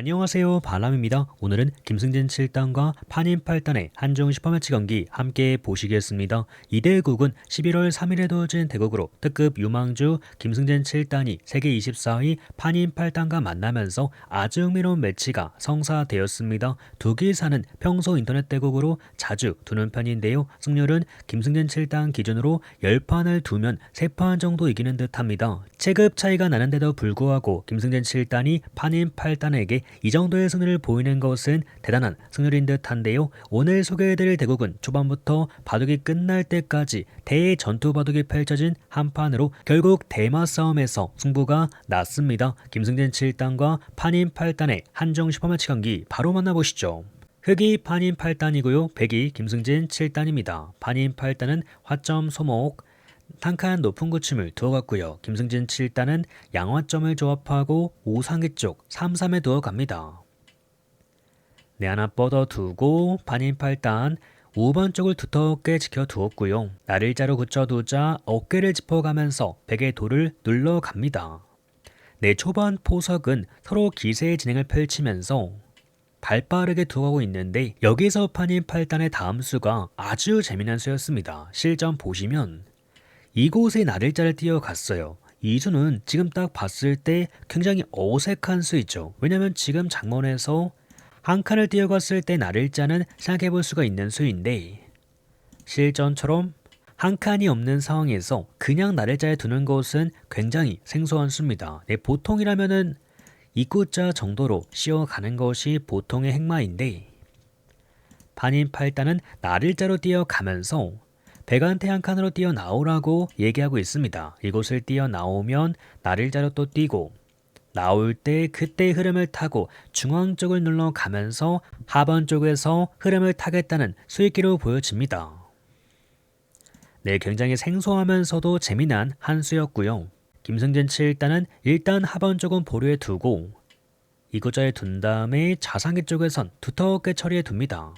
안녕하세요 바람입니다. 오늘은 김승진 7단과 판인 8단의 한중 슈퍼매치 경기 함께 보시겠습니다. 이 대국은 11월 3일에 두어진 대국으로 특급 유망주 김승진 7단이 세계 24위 판인 8단과 만나면서 아주 흥미로운 매치가 성사되었습니다. 두 기사는 평소 인터넷 대국으로 자주 두는 편인데요. 승률은 김승진 7단 기준으로 10판을 두면 3판 정도 이기는 듯합니다. 체급 차이가 나는데도 불구하고 김승진 7단이 판인 8단에게 이 정도의 승리를 보이는 것은 대단한 승률인 듯한데요. 오늘 소개해드릴 대국은 초반부터 바둑이 끝날 때까지 대전투 바둑이 펼쳐진 한판으로 결국 대마 싸움에서 승부가 났습니다. 김승진 7단과 판인 8단의 한정 슈퍼매치 경기 바로 만나보시죠. 흑이 판인 8단이고요. 백이 김승진 7단입니다. 판인 8단은 화점 소목, 탄칸 높은 구침을 두어갔고요. 김승진 7단은 양화점을 조합하고 우상기 쪽 3-3에 두어갑니다. 네 하나 뻗어두고 반인 8단 5번 쪽을 두텁게 지켜두었고요. 나를자로 굳혀두자 어깨를 짚어가면서 베개 돌을 눌러갑니다. 네 초반 포석은 서로 기세의 진행을 펼치면서 발빠르게 두어가고 있는데 여기서 판인 8단의 다음 수가 아주 재미난 수였습니다. 실전 보시면 이곳에 나를자를 띄어갔어요. 이 수는 지금 딱 봤을 때 굉장히 어색한 수이죠. 왜냐면 지금 장문에서 한 칸을 띄어갔을 때 나를자는 생각해 볼 수가 있는 수인데 실전처럼 한 칸이 없는 상황에서 그냥 나를자에 두는 것은 굉장히 생소한 수입니다. 네, 보통이라면은 입구자 정도로 씌워가는 것이 보통의 행마인데 반인 팔단은 나를자로 띄어가면서 백한테 한 칸으로 뛰어나오라고 얘기하고 있습니다. 이곳을 뛰어나오면 나를 자로 또 뛰고 나올 때 그때의 흐름을 타고 중앙 쪽을 눌러 가면서 하번 쪽에서 흐름을 타겠다는 수익기로 보여집니다. 네, 굉장히 생소하면서도 재미난 한 수였고요. 김승진 7단은 일단 하번 쪽은 보류해 두고 이구자에 둔 다음에 자상기 쪽에선 두텁게 처리해 둡니다.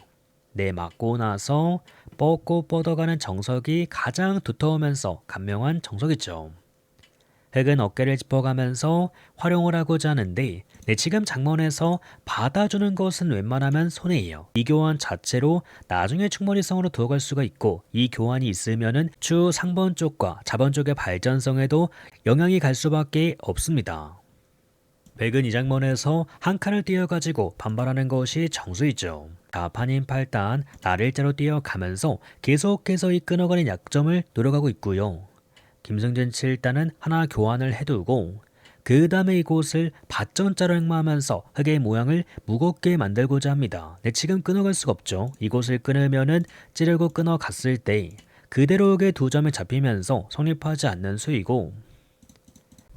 네, 맞고 나서 뻗고 뻗어가는 정석이 가장 두터우면서 간명한 정석이죠. 흑은 어깨를 짚어가면서 활용을 하고자 하는데 네, 지금 장문에서 받아주는 것은 웬만하면 손해예요. 이 교환 자체로 나중에 충분히성으로 두어갈 수가 있고 이 교환이 있으면은 추 상번 쪽과 자번 쪽의 발전성에도 영향이 갈 수밖에 없습니다. 백은 이 장면에서 한 칸을 띄어가지고 반발하는 것이 정수이죠. 다판인 8단 나를 자로 뛰어가면서 계속해서 이 끊어가는 약점을 노려가고 있고요. 김승진 7단은 하나 교환을 해두고 그 다음에 이곳을 밭전자로 행마하면서 흙의 모양을 무겁게 만들고자 합니다. 네, 지금 끊어갈 수가 없죠. 이곳을 끊으면은 찌르고 끊어갔을 때 그대로의 두 점에 잡히면서 성립하지 않는 수이고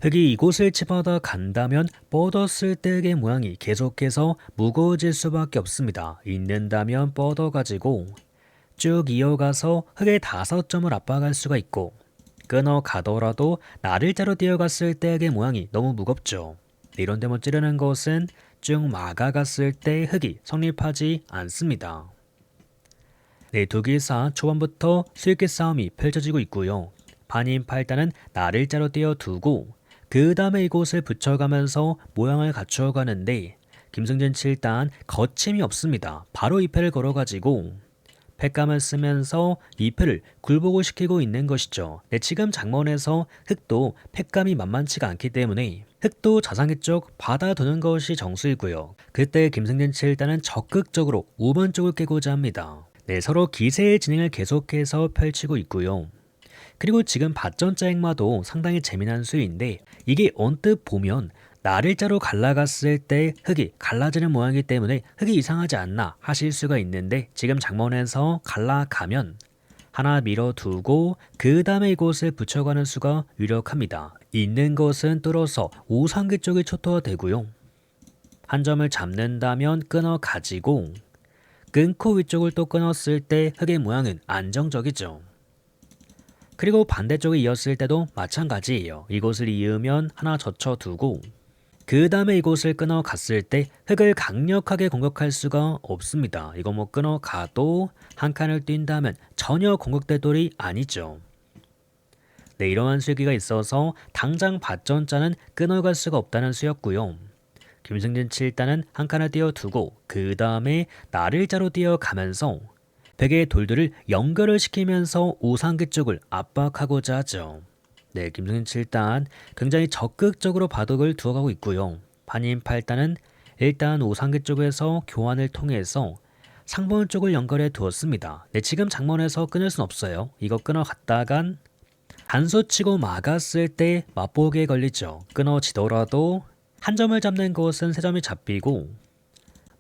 흙이 이곳을 치받아 간다면 뻗었을 때의 모양이 계속해서 무거워질 수밖에 없습니다. 있는다면 뻗어가지고 쭉 이어가서 흙의 다섯 점을 압박할 수가 있고 끊어 가더라도 나를자로 뛰어갔을 때의 모양이 너무 무겁죠. 이런 데못 찌르는 것은 쭉 막아갔을 때 흙이 성립하지 않습니다. 네, 두 기사 초반부터 수익기 싸움이 펼쳐지고 있고요. 반인 팔단은 나를자로 띄어두고 그 다음에 이곳을 붙여가면서 모양을 갖추어 가는데 김승진 7단 거침이 없습니다. 바로 2패를 걸어가지고 팩감을 쓰면서 2패를 굴복을 시키고 있는 것이죠. 네, 지금 장문에서 흑도 팩감이 만만치가 않기 때문에 흑도 자상의 쪽 받아두는 것이 정수이고요. 그때 김승진 7단은 적극적으로 5번 쪽을 깨고자 합니다. 네, 서로 기세의 진행을 계속해서 펼치고 있고요. 그리고 지금 밭전자 행마도 상당히 재미난 수인데 이게 언뜻 보면 나를자로 갈라갔을 때 흙이 갈라지는 모양이기 때문에 흙이 이상하지 않나 하실 수가 있는데 지금 장문에서 갈라가면 하나 밀어두고 그 다음에 이곳을 붙여가는 수가 유력합니다. 있는 것은 뚫어서 우상기 쪽이 초토화되고요. 한 점을 잡는다면 끊어 가지고 끊고 위쪽을 또 끊었을 때 흙의 모양은 안정적이죠. 그리고 반대쪽에 이었을 때도 마찬가지예요. 이곳을 이으면 하나 젖혀두고 그 다음에 이곳을 끊어 갔을 때 흙을 강력하게 공격할 수가 없습니다. 이거 뭐 끊어 가도 한 칸을 뛴다면 전혀 공격될 돌이 아니죠. 네, 이러한 수기가 있어서 당장 밭전자는 끊어갈 수가 없다는 수였고요. 김승진 7단은 한 칸을 띄어두고 그 다음에 나를자로 띄어가면서 백의 돌들을 연결을 시키면서 우상기 쪽을 압박하고자 하죠. 네, 김승진 7단 굉장히 적극적으로 바둑을 두어가고 있고요. 판인 8단은 일단 우상기 쪽에서 교환을 통해서 상번 쪽을 연결해 두었습니다. 네, 지금 장문에서 끊을 순 없어요. 이거 끊어갔다간 단수 치고 막았을 때 맛보기에 걸리죠. 끊어지더라도 한 점을 잡는 것은 세 점이 잡히고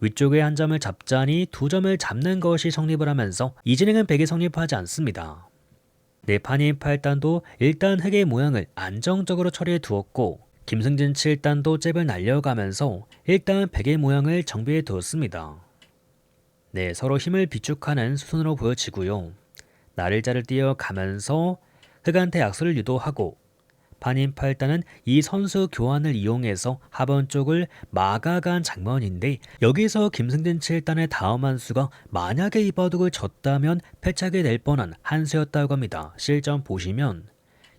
위쪽에 한 점을 잡자니 두 점을 잡는 것이 성립을 하면서 이 진행은 백이 성립하지 않습니다. 네판인 8단도 일단 흑의 모양을 안정적으로 처리해 두었고 김승진 7단도 잽을 날려가면서 일단 백의 모양을 정비해 두었습니다. 네, 서로 힘을 비축하는 수순으로 보여지고요. 나를 자를 띄어가면서 흑한테 약수를 유도하고 판인 8단은 이 선수 교환을 이용해서 하번 쪽을 막아간 장면인데 여기서 김승진 7단의 다음 한 수가 만약에 이 바둑을 졌다면 패착이 될 뻔한 한 수였다고 합니다. 실전 보시면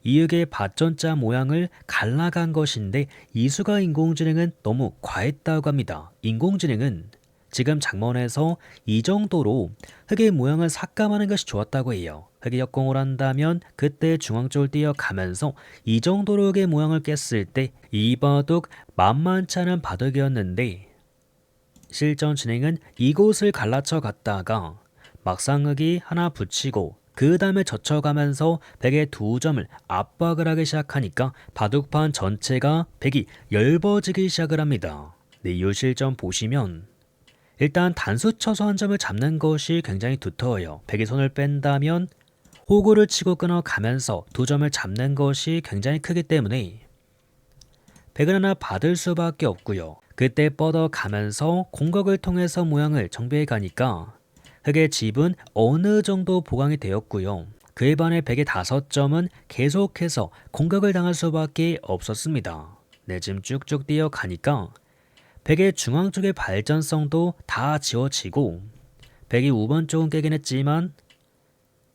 이흑의 밭전자 모양을 갈라간 것인데 이 수가 인공지능은 너무 과했다고 합니다. 인공지능은 지금 장면에서 이 정도로 흑의 모양을 삭감하는 것이 좋았다고 해요. 흑이 역공을 한다면 그때 중앙 쪽을 뛰어가면서 이 정도로 흑의 모양을 깼을 때 이 바둑 만만치 않은 바둑이었는데 실전 진행은 이곳을 갈라쳐 갔다가 막상 흑이 하나 붙이고 그 다음에 젖혀가면서 백의 두 점을 압박을 하기 시작하니까 바둑판 전체가 백이 열버지기 시작을 합니다. 네, 이 실전 보시면 일단 단수 쳐서 한 점을 잡는 것이 굉장히 두터워요. 백이 손을 뺀다면 호구를 치고 끊어가면서 두 점을 잡는 것이 굉장히 크기 때문에 백을 하나 받을 수밖에 없고요. 그때 뻗어가면서 공격을 통해서 모양을 정비해 가니까 흑의 집은 어느 정도 보강이 되었고요. 그에 반해 백의 다섯 점은 계속해서 공격을 당할 수밖에 없었습니다. 네, 지금 쭉쭉 뛰어가니까 백의 중앙 쪽의 발전성도 다 지워지고 백이 우번 쪽은 깨긴 했지만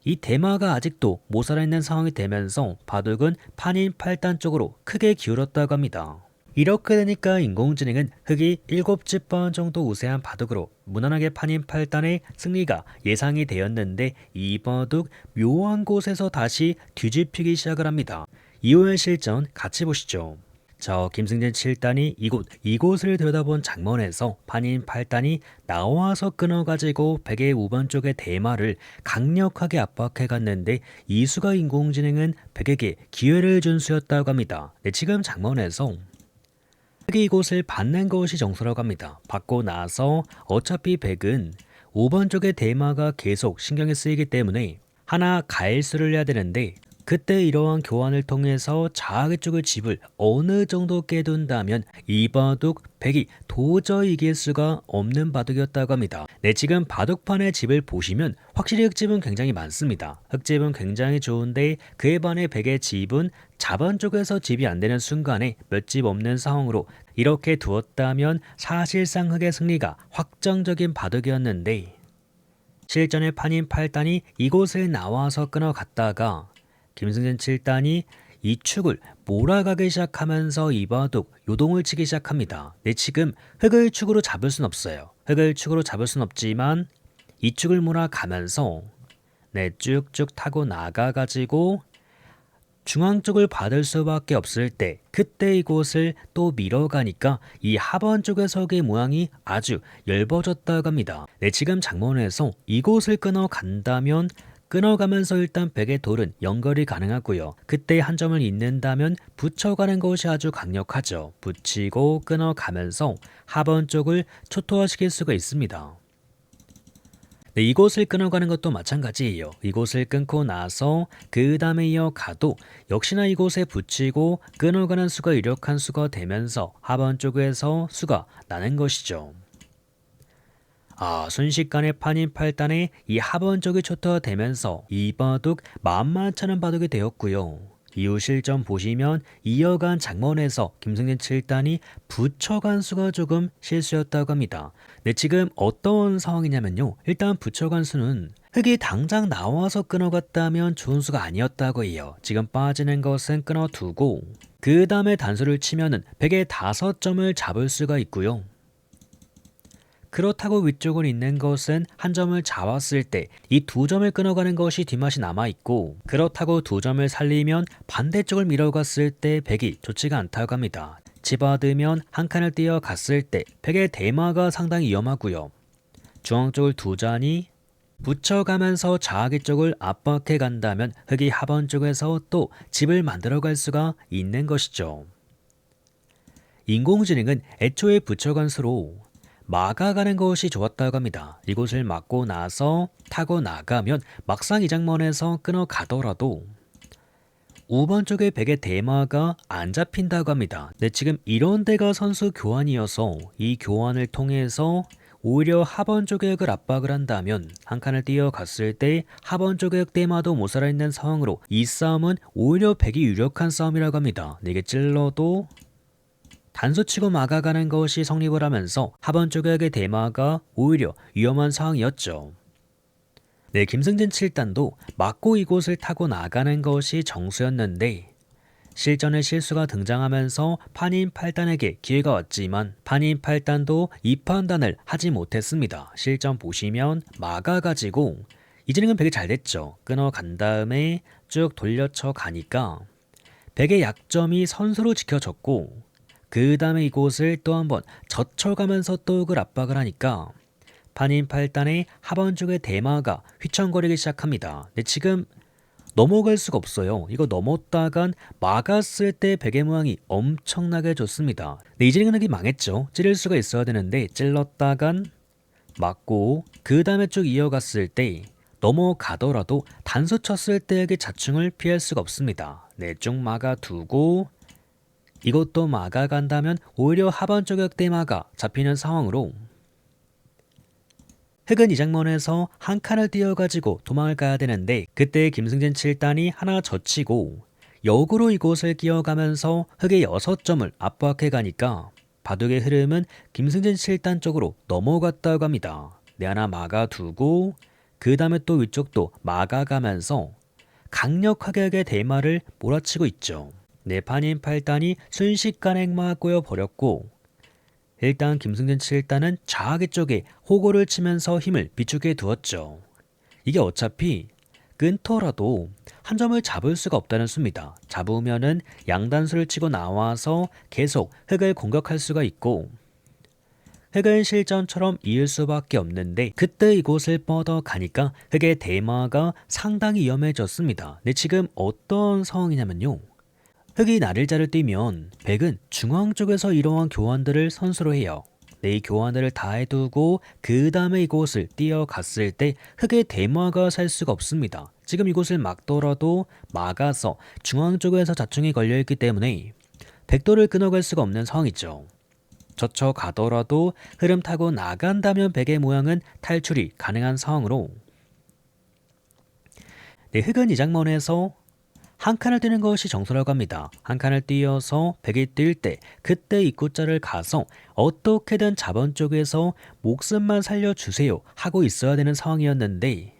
이 대마가 아직도 못 살아있는 상황이 되면서 바둑은 판인 8단 쪽으로 크게 기울었다고 합니다. 이렇게 되니까 인공지능은 흑이 7집 번 정도 우세한 바둑으로 무난하게 판인 8단의 승리가 예상이 되었는데 이 바둑 묘한 곳에서 다시 뒤집히기 시작을 합니다. 이후의 실전 같이 보시죠. 저 김승진 7단이 이곳 이곳을 들여다본 장면에서 판인 8단이 나와서 끊어가지고 백의 우번 쪽의 대마를 강력하게 압박해 갔는데 이수가 인공지능은 백에게 기회를 준 수였다고 합니다. 네, 지금 장면에서 백이 이곳을 받는 것이 정수라고 합니다. 받고 나서 어차피 백은 5번 쪽의 대마가 계속 신경이 쓰이기 때문에 하나 가일수를 해야 되는데 그때 이러한 교환을 통해서 자기 쪽의 집을 어느 정도 깨둔다면 이 바둑 백이 도저히 이길 수가 없는 바둑이었다고 합니다. 네, 지금 바둑판의 집을 보시면 확실히 흑집은 굉장히 많습니다. 흑집은 굉장히 좋은데 그에 반해 백의 집은 자반 쪽에서 집이 안 되는 순간에 몇 집 없는 상황으로 이렇게 두었다면 사실상 흑의 승리가 확정적인 바둑이었는데 실전의 판인 8단이 이곳을 나와서 끊어갔다가 김승진 7단이 이 축을 몰아가기 시작하면서 이바둑 요동을 치기 시작합니다. 네, 지금 흑을 축으로 잡을 순 없어요. 흑을 축으로 잡을 순 없지만 이 축을 몰아가면서 네, 쭉쭉 타고 나가가지고 중앙 쪽을 받을 수밖에 없을 때 그때 이곳을 또 밀어가니까 이 하번 쪽의 석의 모양이 아주 엷어졌다고 합니다. 네, 지금 장문에서 이곳을 끊어 간다면 끊어가면서 일단 백의 돌은 연결이 가능하고요. 그때 한 점을 잇는다면 붙여가는 것이 아주 강력하죠. 붙이고 끊어가면서 하번 쪽을 초토화시킬 수가 있습니다. 네, 이곳을 끊어가는 것도 마찬가지예요. 이곳을 끊고 나서 그 다음에 이어가도 역시나 이곳에 붙이고 끊어가는 수가 유력한 수가 되면서 하번 쪽에서 수가 나는 것이죠. 아, 순식간에 판인 8단에 이 하번적이 초토화되면서 이 바둑 만만찮은 바둑이 되었고요. 이후 실전 보시면 이어간 장면에서 김승진 7단이 붙여간 수가 조금 실수였다고 합니다. 네, 지금 어떤 상황이냐면요. 일단 붙여간 수는 흑이 당장 나와서 끊어갔다면 좋은 수가 아니었다고 해요. 지금 빠지는 것은 끊어두고 그 다음에 단수를 치면은 백에 다섯 점을 잡을 수가 있고요. 그렇다고 위쪽을 있는 것은 한 점을 잡았을 때 이 두 점을 끊어가는 것이 뒷맛이 남아있고 그렇다고 두 점을 살리면 반대쪽을 밀어갔을 때 백이 좋지가 않다고 합니다. 집어들면 한 칸을 뛰어갔을 때 백의 대마가 상당히 위험하고요. 중앙 쪽을 두 잔이 붙여가면서 자아기 쪽을 압박해 간다면 흑이 하번 쪽에서 또 집을 만들어갈 수가 있는 것이죠. 인공지능은 애초에 붙여간 수로 막아가는 것이 좋았다고 합니다. 이곳을 막고 나서 타고 나가면 막상 이 장면에서 끊어 가더라도 5번 쪽의 백의 대마가 안 잡힌다고 합니다. 네, 지금 이런 데가 선수 교환이어서 이 교환을 통해서 오히려 하번 쪽역을 압박을 한다면 한 칸을 뛰어갔을 때 하번 쪽역 대마도 못 살아있는 상황으로 이 싸움은 오히려 백이 유력한 싸움이라고 합니다. 네, 이게 찔러도 단수치고 막아가는 것이 성립을 하면서 하번 쪽역의 대마가 오히려 위험한 상황이었죠. 네, 김승진 7단도 맞고 이곳을 타고 나가는 것이 정수였는데 실전의 실수가 등장하면서 판인 8단에게 기회가 왔지만 판인 8단도 이 판단을 하지 못했습니다. 실전 보시면 막아가지고 이제는 백이 잘 됐죠. 끊어간 다음에 쭉 돌려쳐 가니까 백의 약점이 선수로 지켜졌고 그 다음에 이곳을 또 한번 젖혀가면서 또 흑을 압박을 하니까 판인 8단의 하번 쪽의 대마가 휘청거리기 시작합니다. 근데 지금 넘어갈 수가 없어요. 이거 넘었다간 막았을 때 베개 모양이 엄청나게 좋습니다. 네, 이제는 흑이 망했죠. 찌를 수가 있어야 되는데 찔렀다간 맞고 그 다음에 쭉 이어갔을 때 넘어가더라도 단수 쳤을 때의 자충을 피할 수가 없습니다. 네, 쭉 막아두고 이것도 막아간다면 오히려 하반 쪽역 대마가 잡히는 상황으로 흑은 이 장면에서 한 칸을 띄어가지고 도망을 가야 되는데 그때 김승진 7단이 하나 젖히고 역으로 이곳을 끼어가면서 흑의 6점을 압박해 가니까 바둑의 흐름은 김승진 7단 쪽으로 넘어갔다고 합니다. 내 하나 막아두고 그 다음에 또 위쪽도 막아가면서 강력하게 대마를 몰아치고 있죠. 네판인 8단이 순식간에 막 꼬여버렸고 일단 김승진 7단은 자하기 쪽에 호구를 치면서 힘을 비축해 두었죠. 이게 어차피 끊더라도 한 점을 잡을 수가 없다는 수입니다. 잡으면은 양단수를 치고 나와서 계속 흑을 공격할 수가 있고 흑은 실전처럼 이을 수밖에 없는데 그때 이곳을 뻗어 가니까 흑의 대마가 상당히 위험해졌습니다. 근데 지금 어떤 상황이냐면요. 흑이 나를자를 띄면 백은 중앙 쪽에서 이러한 교환들을 선수로 해요. 네, 이 교환들을 다 해두고 그 다음에 이곳을 뛰어갔을 때 흑의 대마가 살 수가 없습니다. 지금 이곳을 막더라도 막아서 중앙 쪽에서 자충이 걸려있기 때문에 백도를 끊어갈 수가 없는 상황이죠. 젖혀 가더라도 흐름 타고 나간다면 백의 모양은 탈출이 가능한 상황으로 네, 흑은 이 장면에서 한 칸을 뛰는 것이 정수라고 합니다. 한 칸을 뛰어서 백이 뛸때 그때 입구자를 가서 어떻게든 자본 쪽에서 목숨만 살려주세요 하고 있어야 되는 상황이었는데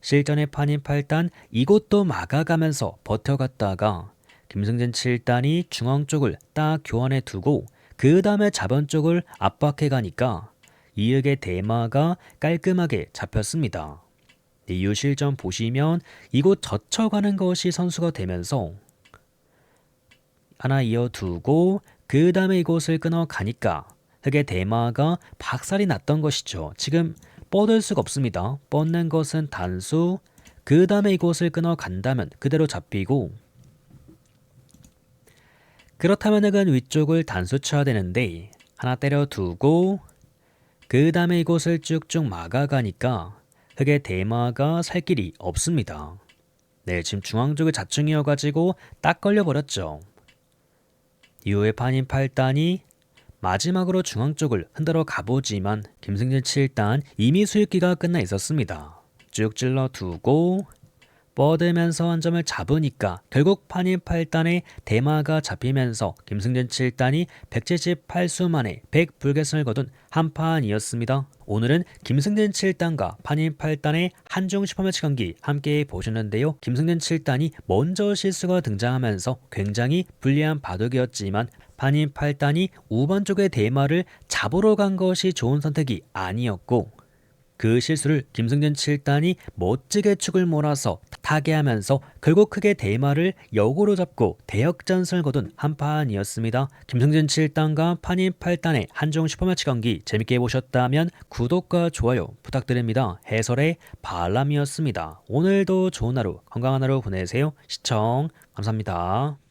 실전의 판인 8단 이곳도 막아가면서 버텨갔다가 김승진 7단이 중앙 쪽을 딱 교환해 두고 그 다음에 자본 쪽을 압박해 가니까 이흑의 대마가 깔끔하게 잡혔습니다. 이유 실전 보시면 이곳 젖혀가는 것이 선수가 되면서 하나 이어두고 그 다음에 이곳을 끊어 가니까 흑의 대마가 박살이 났던 것이죠. 지금 뻗을 수가 없습니다. 뻗는 것은 단수 그 다음에 이곳을 끊어 간다면 그대로 잡히고 그렇다면 흑은 위쪽을 단수 쳐야 되는데 하나 때려두고 그 다음에 이곳을 쭉쭉 막아가니까 흑의 대마가 살 길이 없습니다. 네, 지금 중앙 쪽에 자충이어가지고 딱 걸려버렸죠. 이후에 판인 8단이 마지막으로 중앙 쪽을 흔들어 가보지만 김승진 7단 이미 수익기가 끝나 있었습니다. 쭉 찔러 두고 뻗으면서 한 점을 잡으니까 결국 판인 8단에 대마가 잡히면서 김승진 7단이 178수 만에 100불겟을 거둔 한 판이었습니다. 오늘은 김승진 7단과 판인 8단의 한중 슈퍼매치 경기 함께 보셨는데요. 김승진 7단이 먼저 실수가 등장하면서 굉장히 불리한 바둑이었지만 판인 8단이 우반 쪽의 대마를 잡으러 간 것이 좋은 선택이 아니었고 그 실수를 김승진 7단이 멋지게 축을 몰아서 타개하면서 결국 크게 대마를 역으로 잡고 대역전승을 거둔 한 판이었습니다. 김승진 7단과 판인 8단의 한중 슈퍼매치 경기 재밌게 보셨다면 구독과 좋아요 부탁드립니다. 해설의 발람이었습니다. 오늘도 좋은 하루 건강한 하루 보내세요. 시청 감사합니다.